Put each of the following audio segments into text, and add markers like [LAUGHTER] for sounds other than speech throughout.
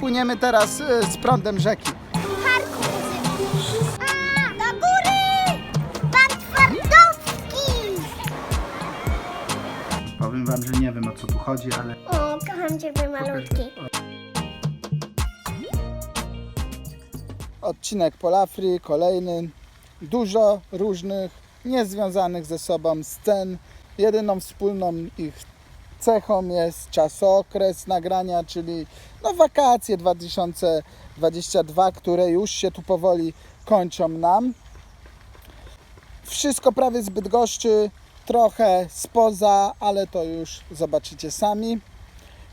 płyniemy teraz y, z prądem rzeki. parku muzycznym. A, do góry! Pan Twardowski! Powiem wam, że nie wiem o co tu chodzi, ale O, kocham ciebie malutki. odcinek Polafri, kolejny. Dużo różnych, niezwiązanych ze sobą scen. Jedyną wspólną ich cechą jest czasokres nagrania, czyli no, wakacje 2022, które już się tu powoli kończą nam. Wszystko prawie z Bydgoszczy, trochę spoza, ale to już zobaczycie sami.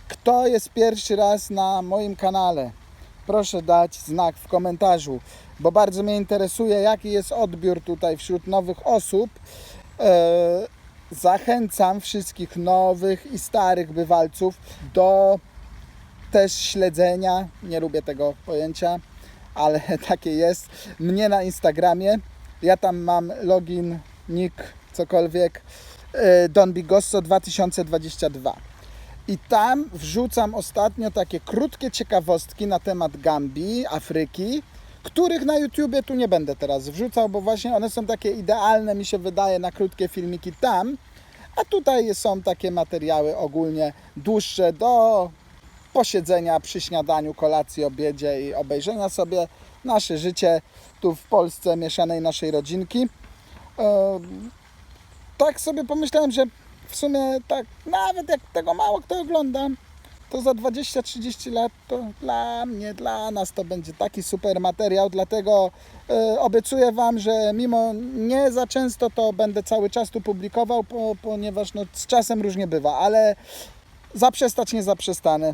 Kto jest pierwszy raz na moim kanale? Proszę dać znak w komentarzu, bo bardzo mnie interesuje, jaki jest odbiór tutaj wśród nowych osób. Zachęcam wszystkich nowych i starych bywalców do też śledzenia. Nie lubię tego pojęcia, ale [LAUGHS] takie jest. Mnie na Instagramie. Ja tam mam login, nick, cokolwiek. e, Don Bigosso 2022. I tam wrzucam ostatnio takie krótkie ciekawostki na temat Gambii, Afryki, których na YouTubie tu nie będę teraz wrzucał, bo właśnie one są takie idealne, mi się wydaje, na krótkie filmiki tam. A tutaj są takie materiały ogólnie dłuższe do posiedzenia przy śniadaniu, kolacji, obiedzie i obejrzenia sobie nasze życie tu w Polsce, mieszanej naszej rodzinki. Em, tak sobie pomyślałem, że w sumie tak, nawet jak tego mało kto ogląda, to za 20-30 lat to dla mnie, dla nas to będzie taki super materiał, dlatego e, obiecuję Wam, że mimo nie za często to będę cały czas tu publikował, po, ponieważ no, z czasem różnie bywa, ale zaprzestać nie zaprzestanę,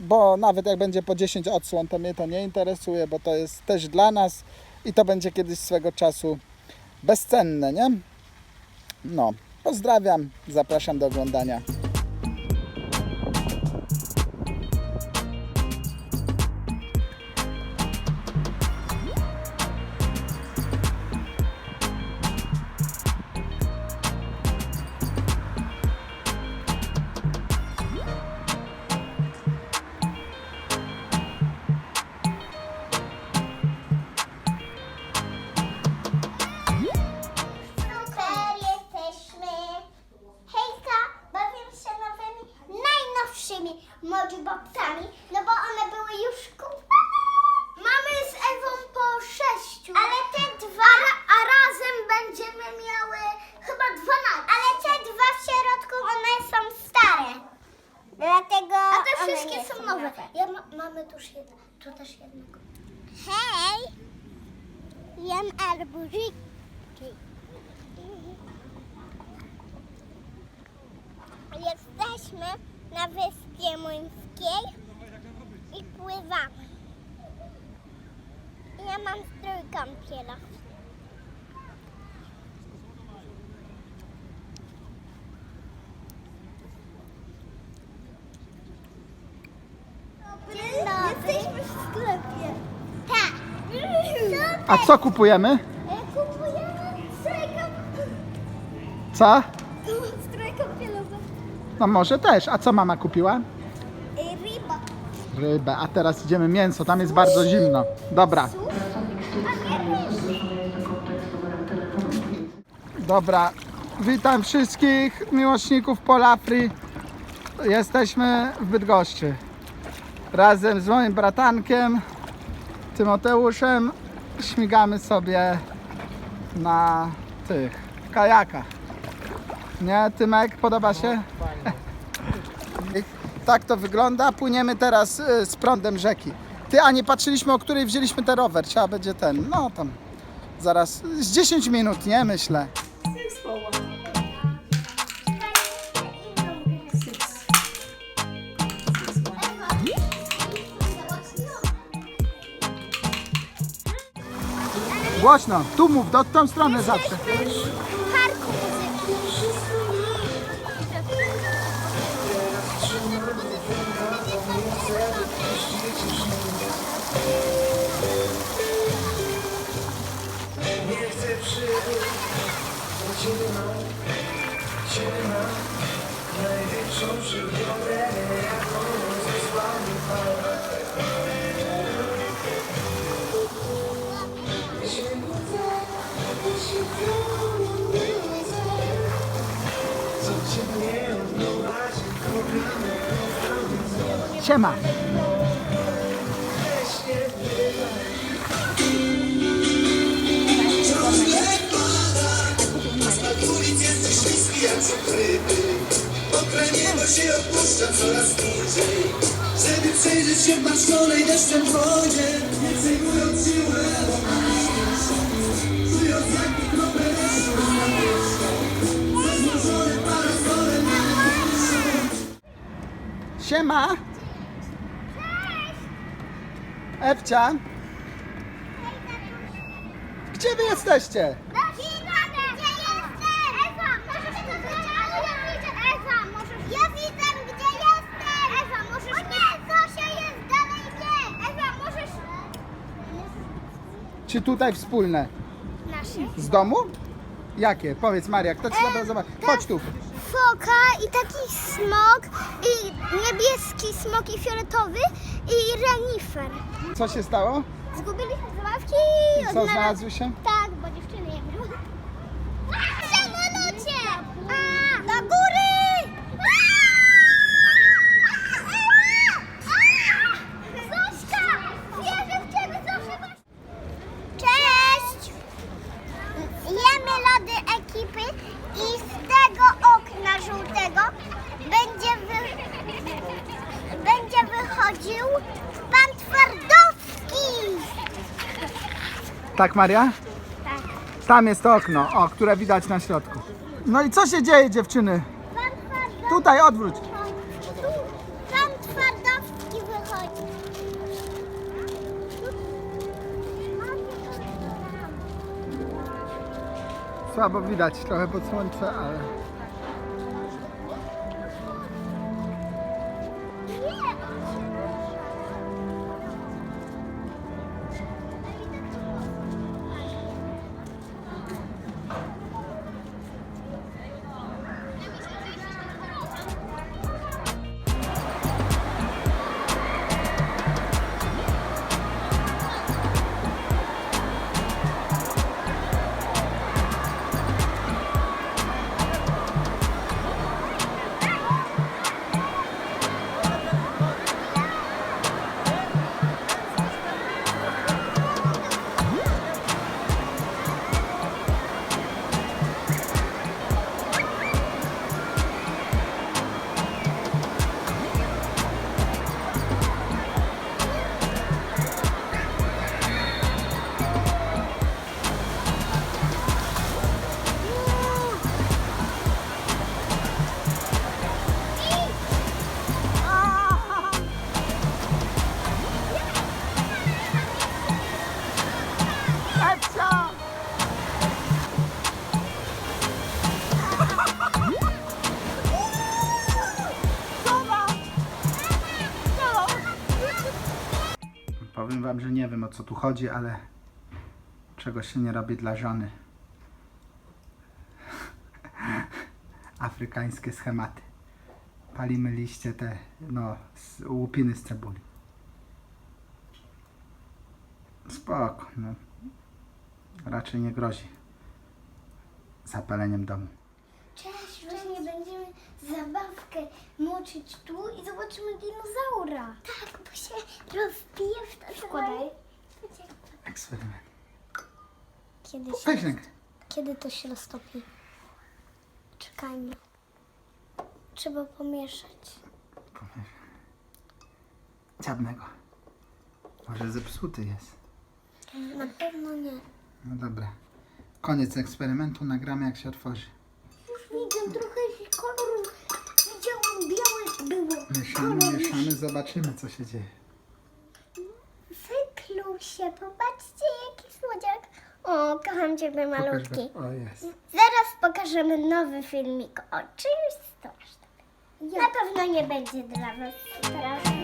bo nawet jak będzie po 10 odsłon, to mnie to nie interesuje, bo to jest też dla nas i to będzie kiedyś swego czasu bezcenne, nie? No, pozdrawiam, zapraszam do oglądania. Jem arbuzik. Jesteśmy na wyspie Muńskiej i pływamy. Ja mam strój kąpielowy. Dzień dobry. Jesteśmy w sklepie. Tak. Super. A co kupujemy? E, Kupujemy kąpielowy. Co? Strój kąpielowy. No może też. A co mama kupiła? E, Ryba. Rybę. A teraz idziemy mięso. Tam jest bardzo zimno. Dobra. Dobra. Witam wszystkich miłośników Polafri. Jesteśmy w Bydgoszczy. Razem z moim bratankiem Tymoteuszem śmigamy sobie na tych kajakach. Nie, Tymek, podoba się? I Tak to wygląda. Płyniemy teraz y, z prądem rzeki. Ty, a nie patrzyliśmy, o której wzięliśmy ten rower. Trzeba będzie ten, no tam zaraz z 10 minut, nie? Myślę. Głośno, tu mów, do tą stronę zawsze. W parku muzycznym. Nie chcę przygód, bo Ciebie mam, Ciebie mam Największą przygodę, jaką zesłał mi Pan Siema. Się coraz niżej Żeby przejrzeć się w masz kolej deszczem wodzie Nie przejmując siłę Siema. Ewcia, gdzie wy jesteście? Ja widzę, gdzie jestem! Ewa, możesz... O nie, Zosia jest dalej, nie! Ewa, możesz... Czy tutaj wspólne? Nasze. Z domu? Jakie? Powiedz Maria, kto ci zabrał zobaczyć? Chodź tu. Foka i taki smok, i niebieski smok i fioletowy i renifer. Co się stało? Zgubiliśmy zabawki I co, znalazły się? Tak, bo dziewczyny je było. W samolocie! A, do góry! Zośka! Wierzę w ciebie, Zosia! Cześć! Jemy lody ekipy i z tego okna żółtego będzie, wy... będzie wychodził pan Twardowski! Tak, Maria? Tak. Tam jest to okno, o, które widać na środku. No i co się dzieje, dziewczyny? Pan. Tutaj, odwróć. Pan Twardowski wychodzi. Słabo widać, trochę pod słońce, ale... wam, że nie wiem o co tu chodzi, ale czegoś się nie robi dla żony. [LAUGHS] Afrykańskie schematy. Palimy liście te, no, z, łupiny z cebuli. Spoko, no. Raczej nie grozi zapaleniem domu. Cześć, właśnie będziemy zabawkę moczyć tu i zobaczymy dinozaura. Tak, się rozbije w to Wkładaj. Eksperyment. Kiedy, Weź rękę. kiedy to się roztopi? Czekajmy. Trzeba pomieszać. Dziabnego. Może zepsuty jest. Na pewno nie. No dobra. Koniec eksperymentu, nagramy jak się otworzy. Już widzę trochę. Widziałam białe było. Mieszamy, mieszamy, zobaczymy co się dzieje. Wykluł się. Popatrzcie jaki słodziak. O, kocham ciebie Pokaż malutki. go. O jest. Zaraz pokażemy nowy filmik o czymś strasznym. Na pewno nie będzie dla was straszny.